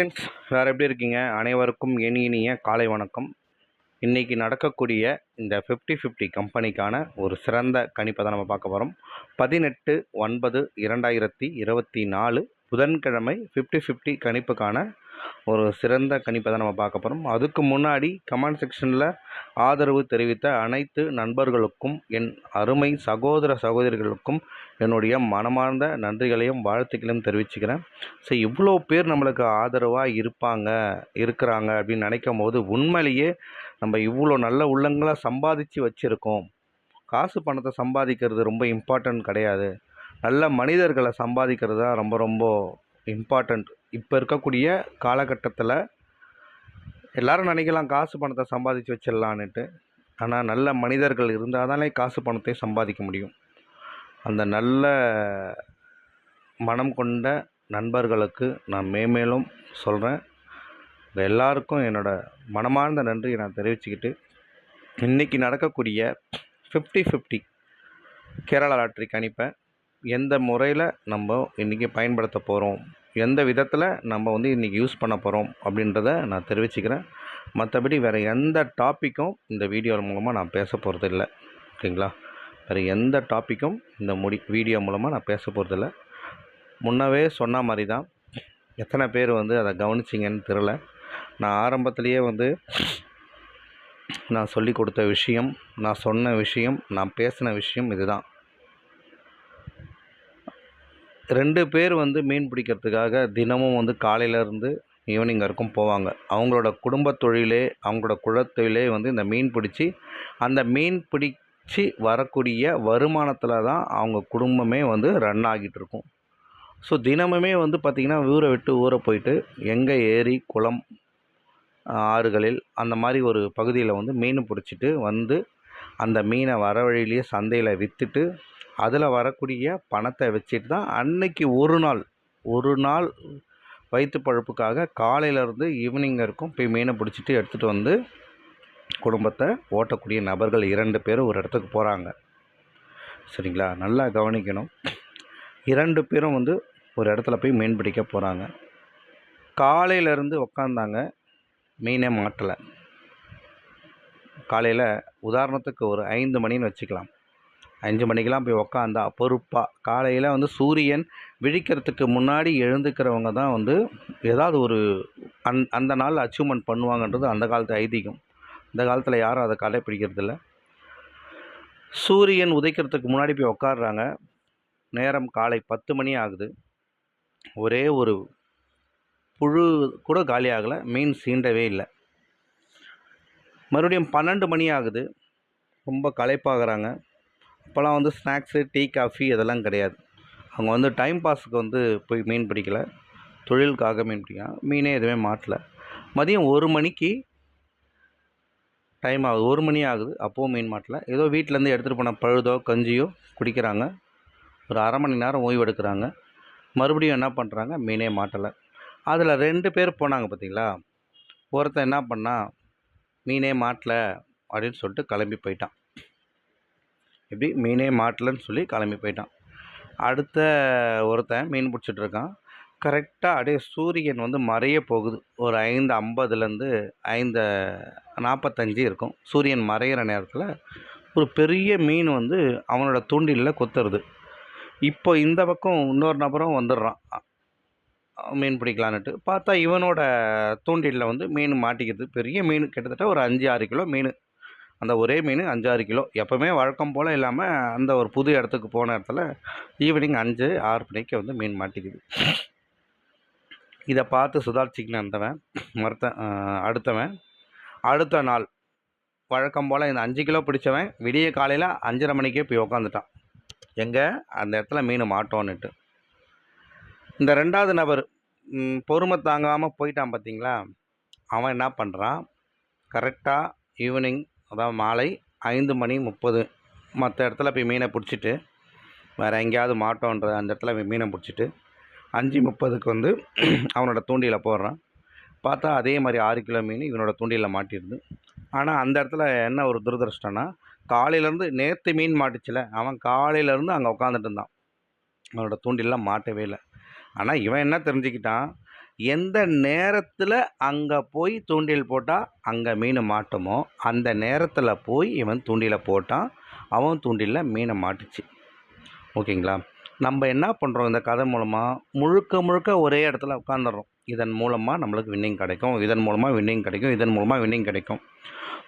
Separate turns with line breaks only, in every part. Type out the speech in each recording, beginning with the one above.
Friends வேறு எப்படி இருக்கீங்க? அனைவருக்கும் இனி இனிய காலை வணக்கம். இன்றைக்கி நடக்கக்கூடிய இந்த ஃபிஃப்டி ஃபிஃப்டி கம்பெனிக்கான ஒரு சிறந்த கணிப்பை தான் நம்ம பார்க்க போகிறோம் பதினெட்டு ஒன்பது இரண்டாயிரத்தி இருபத்தி நாலு புதன்கிழமை ஃபிஃப்டி ஃபிஃப்டி கணிப்புக்கான ஒரு சிறந்த கணிப்பை தான் நம்ம பார்க்க போகிறோம் அதுக்கு முன்னாடி கமெண்ட் செக்ஷனில் ஆதரவு தெரிவித்த அனைத்து நண்பர்களுக்கும் என் அருமை சகோதர சகோதரிகளுக்கும் என்னுடைய மனமார்ந்த நன்றிகளையும் வாழ்த்துக்களையும் தெரிவிச்சுக்கிறேன். ஸோ இவ்வளோ பேர் நம்மளுக்கு ஆதரவாக இருப்பாங்க இருக்கிறாங்க அப்படின்னு நினைக்கும் போது உண்மையிலேயே நம்ம இவ்வளோ நல்ல உள்ளங்களை சம்பாதிச்சு வச்சுருக்கோம். காசு பணத்தை சம்பாதிக்கிறது ரொம்ப இம்பார்ட்டன்ட் கிடையாது. நல்ல மனிதர்களை சம்பாதிக்கிறது தான் ரொம்ப ரொம்ப இம்பார்ட்டண்ட் இப்போ இருக்கக்கூடிய காலகட்டத்தில் எல்லாரும் நினைக்கலாம் காசு பணத்தை சம்பாதிச்சு வச்சிடலான்னுட்டு. ஆனால் நல்ல மனிதர்கள் இருந்தால் தானே காசு பணத்தை சம்பாதிக்க முடியும். அந்த நல்ல மனம் கொண்ட நண்பர்களுக்கு நான் மேமேலும் சொல்கிறேன் எல்லாருக்கும் என்னோடய மனமார்ந்த நன்றியை நான் தெரிவிச்சுக்கிட்டு இன்றைக்கி நடக்கக்கூடிய ஃபிஃப்டி ஃபிஃப்டி கேரளா லாட்ரிக்கு அனுப்பேன் எந்த முறையில் நம்ம இன்றைக்கி பயன்படுத்த போகிறோம் எந்த விதத்தில் நம்ம வந்து இன்றைக்கி யூஸ் பண்ண போகிறோம் அப்படின்றத நான் தெரிவிச்சுக்கிறேன். மற்றபடி வேறு எந்த டாப்பிக்கும் இந்த வீடியோ மூலமாக நான் பேச போகிறது இல்லை ஓகேங்களா வேறு எந்த டாப்பிக்கும் இந்த முடி வீடியோ மூலமாக நான் பேச போகிறதில்ல முன்னவே சொன்ன மாதிரி தான் எத்தனை பேர் வந்து அதை கவனிச்சிங்கன்னு தெரில நான் ஆரம்பத்திலேயே வந்து நான் சொல்லி கொடுத்த விஷயம் நான் சொன்ன விஷயம் நான் பேசின விஷயம் இதுதான். ரெண்டு பேர் வந்து மீன் பிடிக்கிறதுக்காக தினமும் வந்து காலையிலேருந்து ஈவினிங் வரைக்கும் போவாங்க. அவங்களோட குடும்பத் தொழிலே அவங்களோட குலத்தொழிலே வந்து இந்த மீன் பிடிச்சி அந்த மீன் பிடிச்சி வரக்கூடிய வருமானத்தில் தான் அவங்க குடும்பமே வந்து ரன் ஆகிட்டு இருக்கும். ஸோ தினமுமே வந்து பார்த்திங்கன்னா ஊரை விட்டு ஊரை போயிட்டு எங்கே ஏரி குளம் ஆறுகளில் அந்த மாதிரி ஒரு பகுதியில் வந்து மீன் பிடிச்சிட்டு வந்து அந்த மீனை வர வழியிலேயே சந்தையில் விற்றுட்டு அதில் வரக்கூடிய பணத்தை வச்சுட்டு தான் அன்னைக்கு ஒரு நாள் ஒரு நாள் வயிற்று பழப்புக்காக காலையிலேருந்து ஈவினிங் வரைக்கும் போய் மீனை பிடிச்சிட்டு எடுத்துகிட்டு வந்து குடும்பத்தை ஓட்டக்கூடிய நபர்கள் இரண்டு பேரும் ஒரு இடத்துக்கு போகிறாங்க சரிங்களா? நல்லா கவனிக்கணும். இரண்டு பேரும் வந்து ஒரு இடத்துல போய் மீன் பிடிக்க போகிறாங்க காலையிலேருந்து உக்காந்தாங்க மீனே மாட்டலை. காலையில் உதாரணத்துக்கு ஒரு ஐந்து மணின்னு வச்சுக்கலாம். அஞ்சு மணிக்கெலாம் போய் உக்காந்தா பொறுப்பாக காலையில் வந்து சூரியன் விழிக்கிறதுக்கு முன்னாடி எழுந்துக்கிறவங்க தான் வந்து ஏதாவது ஒரு அந் அந்த நாள் அச்சீவ்மெண்ட் பண்ணுவாங்கன்றது அந்த காலத்து ஐதீகம். இந்த காலத்தில் யாரும் அதை கடைப்பிடிக்கிறதில்ல. சூரியன் உதைக்கிறதுக்கு முன்னாடி போய் உக்காடுறாங்க நேரம் காலை பத்து மணி ஆகுது. ஒரே ஒரு புழு கூட காலி ஆகலை. மீன் சீண்டவே இல்லை. மறுபடியும் பன்னெண்டு மணி ஆகுது. ரொம்ப களைப்பாகிறாங்க. அப்போல்லாம் வந்து ஸ்நாக்ஸு டீ காஃபி இதெல்லாம் கிடையாது. அவங்க வந்து டைம் பாஸுக்கு வந்து போய் மீன் பிடிக்கல. தொழிலுக்காக மீன் பிடிக்கலாம் மீனே எதுவுமே மாட்டல. மதியம் ஒரு மணிக்கு டைம் ஆகுது. ஒரு மணி ஆகுது. அப்போவும் மீன் மாட்டல. ஏதோ வீட்டிலேருந்து எடுத்துகிட்டு போன பழுதோ கஞ்சியோ குடிக்கிறாங்க. ஒரு அரை மணி நேரம் ஓய்வு எடுக்கிறாங்க. மறுபடியும் என்ன பண்ணுறாங்க மீனே மாட்டலை. அதில் ரெண்டு பேர் போனாங்க பார்த்தீங்களா ஒருத்தன் என்ன பண்ணால் மீனே மாட்டலை அப்படின்னு சொல்லிட்டு கிளம்பி போயிட்டான். எப்படி மீனே மாட்டலன்னு சொல்லி கிளம்பி போயிட்டான். அடுத்த ஒருத்தன் மீன் பிடிச்சிட்டு இருக்கான். கரெக்டாக அப்படியே சூரியன் வந்து மறைய போகுது. ஒரு ஐந்து ஐம்பதுலேருந்து ஐந்து நாற்பத்தஞ்சு இருக்கும். சூரியன் மறையிற நேரத்தில் ஒரு பெரிய மீன் வந்து அவனோட தூண்டிலில் கொத்துறது. இப்போ இந்த பக்கம் இன்னொரு நபரும் வந்துடுறான். மீன் பிடிக்கலான்னுட்டு பார்த்தா இவனோட தூண்டிலில் வந்து மீன் மாட்டிக்கிறது. பெரிய மீன் கிட்டத்தட்ட ஒரு அஞ்சு ஆறு கிலோ மீன். அந்த ஒரே மீன் அஞ்சாறு கிலோ. எப்போவுமே வழக்கம் போல் இல்லாமல் அந்த ஒரு புது இடத்துக்கு போன இடத்துல ஈவினிங் அஞ்சு ஆறு மணிக்கு வந்து மீன் மாட்டிக்குது. இதை பார்த்து சுதாரிச்சிக்கின்னு அந்தவன் மறுத்த அடுத்தவன் அடுத்த நாள் வழக்கம் போல் இந்த அஞ்சு கிலோ பிடிச்சவன் விடிய காலையில் அஞ்சரை மணிக்கே போய் உக்காந்துட்டான். எங்கே? அந்த இடத்துல மீன் மாட்டோன்னுட்டு. இந்த ரெண்டாவது நபர் பொறுமை தாங்காமல் போயிட்டான் பார்த்தீங்களா அவன் என்ன பண்ணுறான் கரெக்டாக ஈவினிங் அதாவது மாலை ஐந்து மணி முப்பது. மற்ற இடத்துல போய் மீனை பிடிச்சிட்டு வேறு எங்கேயாவது மாட்டோன்ற அந்த இடத்துல போய் மீனை பிடிச்சிட்டு அஞ்சு முப்பதுக்கு வந்து அவனோட தூண்டியில் போடுறான். பார்த்தா அதே மாதிரி ஆறு கிலோ மீன் இவனோட தூண்டியில் மாட்டிடுது. ஆனால் அந்த இடத்துல என்ன ஒரு துரதிருஷ்டம்னா காலையிலேருந்து நேற்று மீன் மாட்டுச்சுல அவன் காலையிலேருந்து அங்கே உட்காந்துட்டு இருந்தான். அவனோட தூண்டிலாம் மாட்டவே இல்லை. ஆனால் இவன் என்ன தெரிஞ்சுக்கிட்டான்? எந்த நேரத்தில் அங்கே போய் தூண்டில் போட்டால் அங்கே மீன் மாட்டுமோ அந்த நேரத்தில் போய் இவன் தூண்டிலை போட்டான் அவன் தூண்டிலில் மீனை மாட்டுச்சு. ஓகேங்களா? நம்ம என்ன பண்ணுறோம் இந்த கதை மூலமாக முழுக்க முழுக்க ஒரே இடத்துல உட்காந்துடுறோம் இதன் மூலமாக நம்மளுக்கு வின்னிங் கிடைக்கும். இதன் மூலமாக வின்னிங் கிடைக்கும். இதன் மூலமாக வின்னிங் கிடைக்கும்.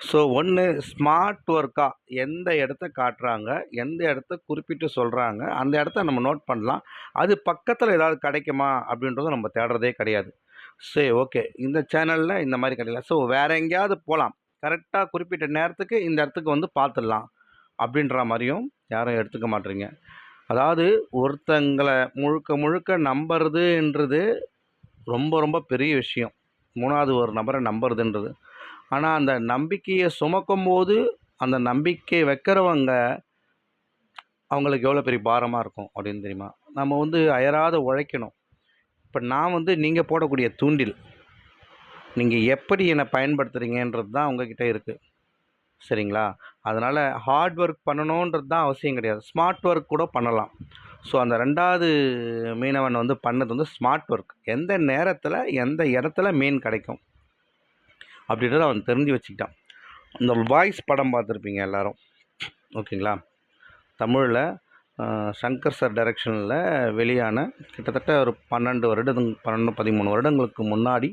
ஸோ ஒன்று ஸ்மார்ட் ஒர்க்காக எந்த இடத்த காட்டுறாங்க? எந்த இடத்த குறிப்பிட்டு சொல்கிறாங்க அந்த இடத்த நம்ம நோட் பண்ணலாம். அது பக்கத்தில் ஏதாவது கிடைக்குமா? அப்படின்றத நம்ம தேடுறதே கிடையாது. சரி ஓகே இந்த சேனலில் இந்த மாதிரி கிடைக்கல. ஸோ வேறு எங்கேயாவது போகலாம் கரெக்டாக குறிப்பிட்ட நேரத்துக்கு இந்த இடத்துக்கு வந்து பார்த்துடலாம் அப்படின்ற மாதிரியும் யாரும் எடுத்துக்க மாட்டீங்க. அதாவது ஒருத்தங்களை முழுக்க முழுக்க நம்புறதுன்றது ரொம்ப ரொம்ப பெரிய விஷயம். மூணாவது ஒரு நபரை நம்புறதுன்றது. ஆனால் அந்த நம்பிக்கையை சுமக்கும் போது அந்த நம்பிக்கை வைக்கிறவங்க அவங்களுக்கு எவ்வளோ பெரிய பாரமாக இருக்கும் அப்படின்னு தெரியுமா? நம்ம வந்து அயராத உழைக்கணும். இப்போ நான் வந்து நீங்கள் போடக்கூடிய தூண்டில் நீங்கள் எப்படி என்னை பயன்படுத்துகிறீங்கன்றது தான் உங்ககிட்ட இருக்குது சரிங்களா? அதனால் ஹார்ட் ஒர்க் பண்ணணுன்றது தான் அவசியம் கிடையாது. ஸ்மார்ட் ஒர்க் கூட பண்ணலாம். ஸோ அந்த ரெண்டாவது மீனவன் வந்து பண்ணது வந்து ஸ்மார்ட் ஒர்க் எந்த நேரத்தில் எந்த இடத்துல மீன் கிடைக்கும் அப்படின்றத அவன் தெரிஞ்சு வச்சுக்கிட்டான். இந்த வாய்ஸ் படம் பார்த்துருப்பீங்க எல்லோரும். ஓகேங்களா? தமிழில் சங்கர் சார் டைரக்ஷனில் வெளியான கிட்டத்தட்ட ஒரு பன்னெண்டு வருடம் பன்னெண்டு பதிமூணு வருடங்களுக்கு முன்னாடி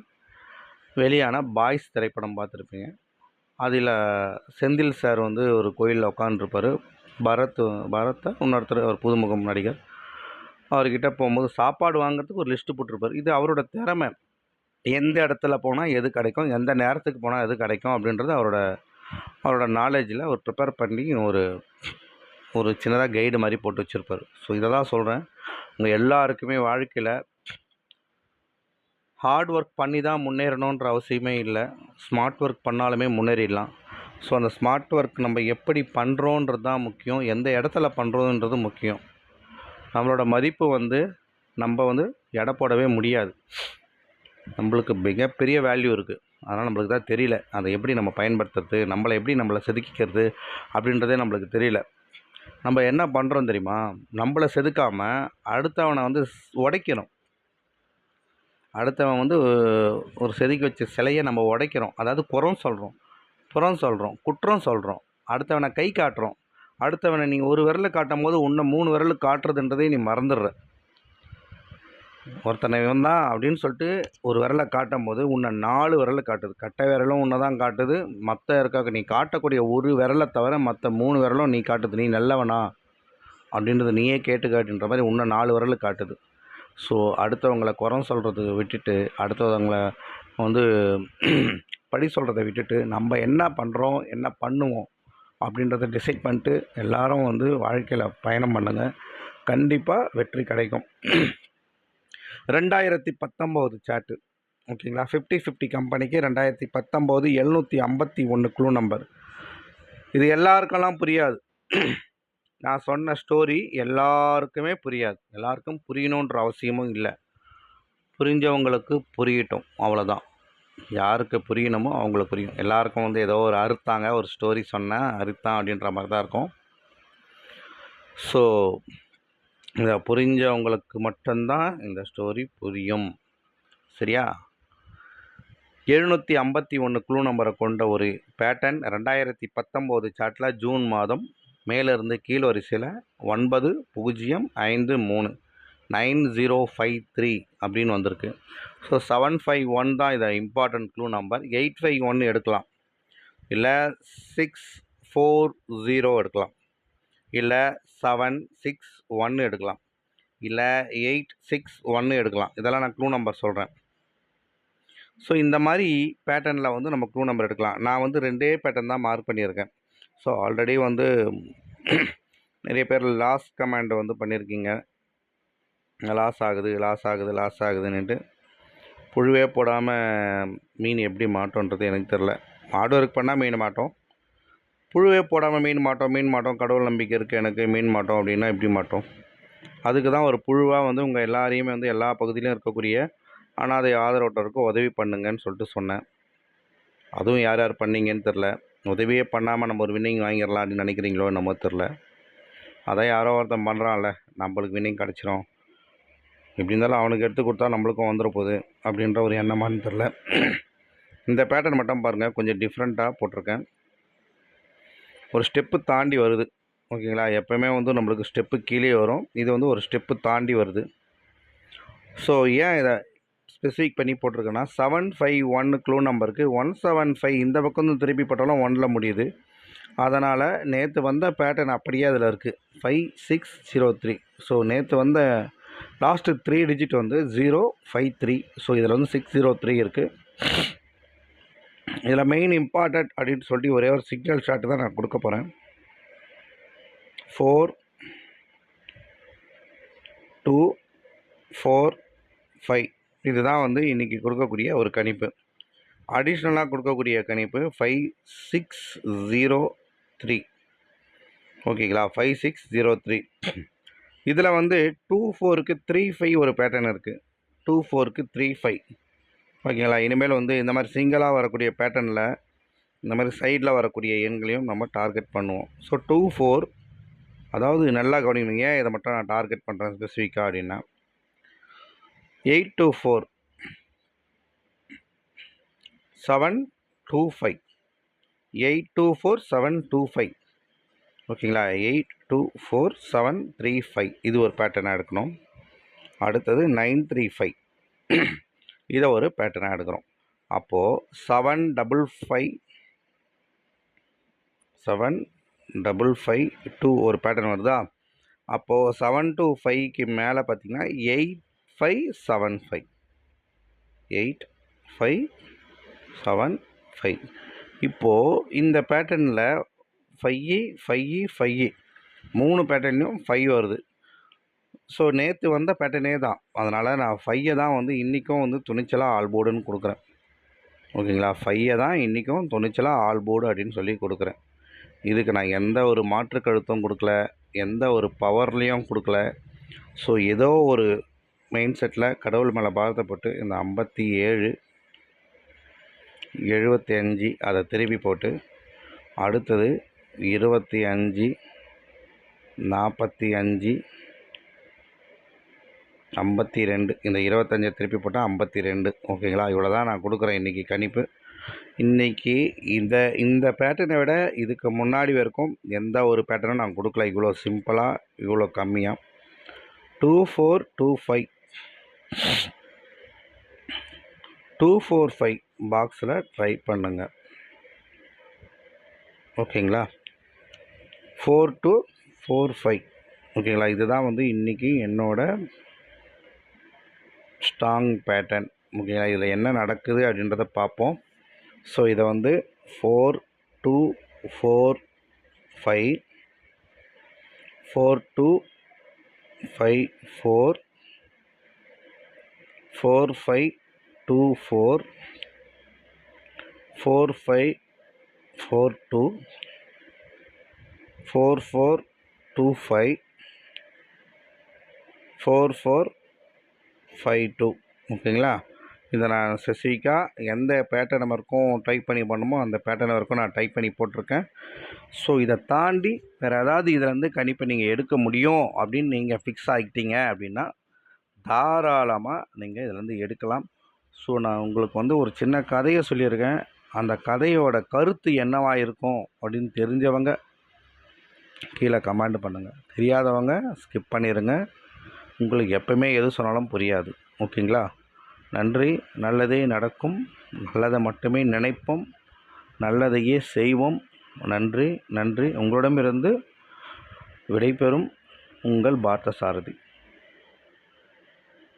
வெளியான பாய்ஸ் திரைப்படம் பார்த்துருப்பீங்க. அதில் செந்தில் சார் வந்து ஒரு கோயிலில் உட்காந்துருப்பார் பரத் பரத்தை இன்னொருத்தர் ஒரு புதுமுகம் நடிகர். அவர்கிட்ட போகும்போது சாப்பாடு வாங்குறதுக்கு ஒரு லிஸ்ட்டு போட்டிருப்பார். இது அவரோட திறமை. எந்த இடத்துல போனால் எது கிடைக்கும் எந்த நேரத்துக்கு போனால் எது கிடைக்கும் அப்படின்றது அவரோட அவரோட நாலேஜில் அவர் ப்ரிப்பேர் பண்ணி ஒரு ஒரு சின்னதாக கைடு மாதிரி போட்டு வச்சுருப்பார். ஸோ இதை தான் சொல்கிறேன் உங்கள் எல்லாருக்குமே வாழ்க்கையில் ஹார்ட் ஒர்க் பண்ணி தான் முன்னேறணுன்ற அவசியமே இல்லை. ஸ்மார்ட் ஒர்க் பண்ணாலுமே முன்னேறிடலாம். ஸோ அந்த ஸ்மார்ட் ஒர்க் நம்ம எப்படி பண்ணுறோன்றது தான் முக்கியம். எந்த இடத்துல பண்ணுறோன்றது முக்கியம். நம்மளோட மதிப்பு வந்து நம்ம வந்து எடை போடவே முடியாது. நம்மளுக்கு மிகப்பெரிய வேல்யூ இருக்குது அதனால் நம்மளுக்கு தான் தெரியல. அதை எப்படி நம்ம பயன்படுத்துறது? நம்மளை எப்படி நம்மளை செதுக்கிக்கிறது? அப்படின்றதே நம்மளுக்கு தெரியல. நம்ம என்ன பண்ணுறோம் தெரியுமா? நம்மளை செதுக்காமல் அடுத்தவனை வந்து உடைக்கணும். அடுத்தவன் வந்து ஒரு செதுக்கி வச்ச சிலையை நம்ம உடைக்கிறோம். அதாவது குறம் சொல்கிறோம் புறம் சொல்கிறோம் குற்றம் சொல்கிறோம் அடுத்தவனை கை காட்டுறோம். அடுத்தவனை நீ ஒரு விரலை காட்டும் போது உன்னை மூணு விரலு காட்டுறதுன்றதே நீ மறந்துடுற. ஒருத்தனை இவன் தான் அப்படின்னு சொல்லிட்டு ஒரு விரலை காட்டும் போது உன்னை நாலு விரலை காட்டுது. கட்டை விரலும் உன்னை தான் காட்டுது. மற்ற இருக்க நீ காட்டக்கூடிய ஒரு விரலை தவிர மற்ற மூணு விரலும் நீ காட்டுது. நீ நல்லவனா அப்படின்றது நீயே கேட்டு காட்டுன்ற மாதிரி உன்னை நாலு விரலு காட்டுது. ஸோ அடுத்தவங்களை குறம் சொல்கிறது விட்டுட்டு அடுத்தவங்களை வந்து படி சொல்கிறத விட்டுட்டு நம்ம என்ன பண்ணுறோம் என்ன பண்ணுவோம் அப்படின்றத டிசைட் பண்ணிட்டு எல்லாரும் வந்து வாழ்க்கையில் பயணம் பண்ணுங்க. கண்டிப்பாக வெற்றி கிடைக்கும். ரெண்டாயிரத்தி பத்தொம்போது சாட்டு ஓகேங்களா? ஃபிஃப்டி ஃபிஃப்டி கம்பெனிக்கு ரெண்டாயிரத்தி பத்தொம்போது எழுநூற்றி ஐம்பத்தி ஒன்று குழு நம்பர் இது எல்லாருக்கெல்லாம் புரியாது. நான் சொன்ன ஸ்டோரி எல்லாருக்குமே புரியாது. எல்லாருக்கும் புரியணுன்ற அவசியமும் இல்லை. புரிஞ்சவங்களுக்கு புரியட்டும். அவ்வளோதான் யாருக்கு புரியணுமோ அவங்களுக்கு புரியும். எல்லாருக்கும் வந்து ஏதோ ஒரு அறுத்தாங்க ஒரு ஸ்டோரி சொன்னேன் அறுத்தான் அப்படின்ற மாதிரி தான் இருக்கும். ஸோ இதை புரிஞ்சவங்களுக்கு மட்டும்தான் இந்த ஸ்டோரி புரியும். சரியா? எழுநூற்றி ஐம்பத்தி ஒன்று குழு நம்பரை கொண்ட ஒரு பேட்டர்ன் ரெண்டாயிரத்தி பத்தொம்போது சாட்டில் ஜூன் மாதம் மேலிருந்து கீழ் வரிசையில் ஒன்பது பூஜ்ஜியம் ஐந்து மூணு. நைன் ஜீரோ ஃபைவ் த்ரீ அப்படின்னு வந்திருக்கு. ஸோ செவன் ஃபைவ் ஒன் தான் இதை important clue number eight five one எடுக்கலாம். இல்லை சிக்ஸ் ஃபோர் ஜீரோ எடுக்கலாம். இல்லை செவன் சிக்ஸ் ஒன்று எடுக்கலாம். இல்லை எயிட் சிக்ஸ் ஒன்று எடுக்கலாம். இதெல்லாம் நான் க்ளூ நம்பர் சொல்கிறேன் ஸோ இந்த மாதிரி பேட்டர்னில் வந்து நம்ம க்ளூ நம்பர் எடுக்கலாம். நான் வந்து ரெண்டே பேட்டர்ன் தான் மார்க் பண்ணியிருக்கேன். ஸோ ஆல்ரெடி வந்து நிறைய பேர் லாஸ் கமாண்ட் வந்து பண்ணியிருக்கீங்க. லாஸ் ஆகுது லாஸ் ஆகுது லாஸ் ஆகுதுன்னுட்டு புழுவே போடாமல் மீன் எப்படி மாட்டோன்றது எனக்கு தெரில ஹார்ட் ஒர்க் பண்ணால் மீன் மாட்டோம். புழுவே போடாமல் மீன் மாட்டோம் மீன் மாட்டோம் கடவுள் நம்பிக்கை இருக்குது எனக்கு மீன் மாட்டோம் அப்படின்னா எப்படி மாட்டோம்? அதுக்கு தான் ஒரு புழுவாக வந்து உங்கள் எல்லாரையுமே வந்து எல்லா பகுதியிலும் இருக்கக்கூடிய அனாதை ஆதரவட்டருக்கும் உதவி பண்ணுங்கன்னு சொல்லிட்டு சொன்னேன். அதுவும் யார் யார் பண்ணீங்கன்னு தெரில உதவியே பண்ணாமல் நம்ம ஒரு வின்னிங் வாங்கிடலாம் அப்படின்னு நினைக்கிறீங்களோ நம்ம தெரில அதான் யாரோ ஒருத்தன் பண்ணுறான்ல நம்மளுக்கு வின்னிங் கிடச்சிரும். எப்படி இருந்தாலும் அவனுக்கு எடுத்து கொடுத்தா நம்மளுக்கும் வந்துட போகுது அப்படின்ற ஒரு எண்ணமான்னு தெரில இந்த பேட்டர்ன் மட்டும் பாருங்கள் கொஞ்சம் டிஃப்ரெண்ட்டாக போட்டிருக்கேன். ஒரு ஸ்டெப்பு தாண்டி வருது. ஓகேங்களா? எப்போயுமே வந்து நம்மளுக்கு ஸ்டெப்பு கீழே வரும். இது வந்து ஒரு ஸ்டெப்பு தாண்டி வருது. ஸோ ஏன் இதை ஸ்பெசிஃபிக் பண்ணி போட்டிருக்கேன்னா செவன் ஃபைவ் ஒன்று க்ளூ நம்பருக்கு ஒன் செவன் ஃபைவ் இந்த பக்கம் வந்து திருப்பி போட்டாலும் ஒனில் முடியுது. அதனால் நேற்று வந்த பேட்டர்ன் அப்படியே அதில் இருக்குது five six zero three so நேற்று வந்த லாஸ்ட்டு த்ரீ டிஜிட் வந்து ஜீரோ ஃபைவ் த்ரீ ஸோ இதில் வந்து சிக்ஸ் ஜீரோ த்ரீ இருக்குது இதில் மெயின் இம்பார்ட்டண்ட் அப்படின்னு சொல்லிட்டு ஒரே ஒரு சிக்னல் ஷாட் தான் நான் கொடுக்க போகிறேன் ஃபோர் டூ ஃபோர் ஃபைவ் இதுதான் வந்து இன்றைக்கி கொடுக்கக்கூடிய ஒரு கணிப்பு. அடிஷ்னலாக கொடுக்கக்கூடிய கணிப்பு ஃபைவ் சிக்ஸ் ஜீரோ த்ரீ ஓகேங்களா ஃபைவ் சிக்ஸ் ஜீரோ த்ரீ இதில் வந்து டூ ஃபோருக்கு த்ரீ ஃபைவ் ஒரு பேட்டர்ன் இருக்குது டூ ஃபோருக்கு த்ரீ ஃபைவ் ஓகேங்களா? இனிமேல் வந்து இந்த மாதிரி சிங்கிளாக வரக்கூடிய பேட்டர்னில் இந்த மாதிரி சைடில் வரக்கூடிய எண்களையும் நம்ம டார்கெட் பண்ணுவோம். ஸோ டூ ஃபோர் அதாவது நல்லா கவனிக்கணும் ஏன் இதை மட்டும் நான் டார்கெட் பண்ணுறேன் ஸ்பெசிஃபிக்காக அப்படின்னா. Eight two four seven two five eight two four seven two five ஓகேங்களா? Eight two four seven three five. இது ஒரு பேட்டர்னாக எடுக்கணும். அடுத்தது நைன் த்ரீ ஃபைவ். இதை ஒரு பேட்டர்னாக எடுக்கிறோம். அப்போது seven double five seven double five two ஒரு பேட்டர்ன் வருதா? அப்போது செவன் டூ ஃபைவ்க்கு மேலே பார்த்தீங்கன்னா eight five seven five. Eight five seven five. இப்போது இந்த பேட்டர்னில் ஃபையி ஃபையி ஃபையி மூணு பேட்டர்ன்லையும் ஃபைவ் வருது. ஸோ நேற்று வந்த பேட்டர்னே தான். அதனால் நான் ஃபையை தான் வந்து இன்றைக்கும் வந்து துணிச்சலாக ஆல் போர்டுன்னு கொடுக்குறேன். ஓகேங்களா? ஃபையை தான் இன்றைக்கும் துணிச்சலாக ஆல் போர்டு அப்படின்னு சொல்லி கொடுக்குறேன். இதுக்கு நான் எந்த ஒரு மாற்று கழுத்தும் கொடுக்கல. எந்த ஒரு பவர்லேயும் கொடுக்கல. ஸோ ஏதோ ஒரு மெயின் செட்டில் கடவுள் மேலே பாரத்தை போட்டு இந்த ஐம்பத்தி ஏழு எழுபத்தி அஞ்சு அதை திருப்பி போட்டு அடுத்தது இருபத்தி அஞ்சு நாற்பத்தி அஞ்சு ஐம்பத்தி ரெண்டு. இந்த இருபத்தஞ்சை திருப்பி போட்டால் ஐம்பத்தி ரெண்டு. ஓகேங்களா? இவ்வளோ தான் நான் கொடுக்குறேன் இன்றைக்கி கணிப்பு. இன்றைக்கி இந்த இந்த பேட்டர்னை விட இதுக்கு முன்னாடி வரைக்கும் எந்த ஒரு பேட்டர்னும் நான் கொடுக்கல. இவ்வளோ சிம்பிளாக இவ்வளோ கம்மியாக two four two five two four five பாக்ஸில் ட்ரை பண்ணுங்க. ஓகேங்களா? Four two four five. ஓகேங்களா? இதுதான் வந்து இன்றைக்கி என்னோட ஸ்ட்ராங் பேட்டர்ன். ஓகேங்களா? இதில் என்ன நடக்குது அப்படின்றத பார்ப்போம். ஸோ இதை வந்து four two four five four two five four four five two four four five four two four four two five four four five two ஓகேங்களா? இதை நான் ஸ்பெசிஃபிக்காக எந்த பேட்டர்ன் நம்பருக்கும் டைப் பண்ணி பண்ணுமோ அந்த பேட்டர்ன் நம்பருக்கும் நான் டைப் பண்ணி போட்டிருக்கேன். ஸோ இதை தாண்டி வேறு ஏதாவது இதிலேருந்து கணிப்பை நீங்கள் எடுக்க முடியும் அப்படின்னு நீங்கள் ஃபிக்ஸ் ஆகிட்டீங்க அப்படின்னா தாராளமாக நீங்கள் இதிலேருந்து எடுக்கலாம். ஸோ நான் உங்களுக்கு வந்து ஒரு சின்ன கதையை சொல்லியிருக்கேன். அந்த கதையோட கருத்து என்னவாக இருக்கும் அப்படின்னு தெரிஞ்சவங்க கீழே கமெண்ட் பண்ணுங்கள் தெரியாதவங்க ஸ்கிப் பண்ணிடுங்க உங்களுக்கு எப்பவுமே எது சொன்னாலும் புரியாது. ஓகேங்களா? நன்றி. நல்லதே நடக்கும். நல்லதை மட்டுமே நினைப்போம். நல்லதையே செய்வோம். நன்றி. நன்றி. உங்களிடமிருந்து விடைபெறும் உங்கள் பார்த்த சாரதி.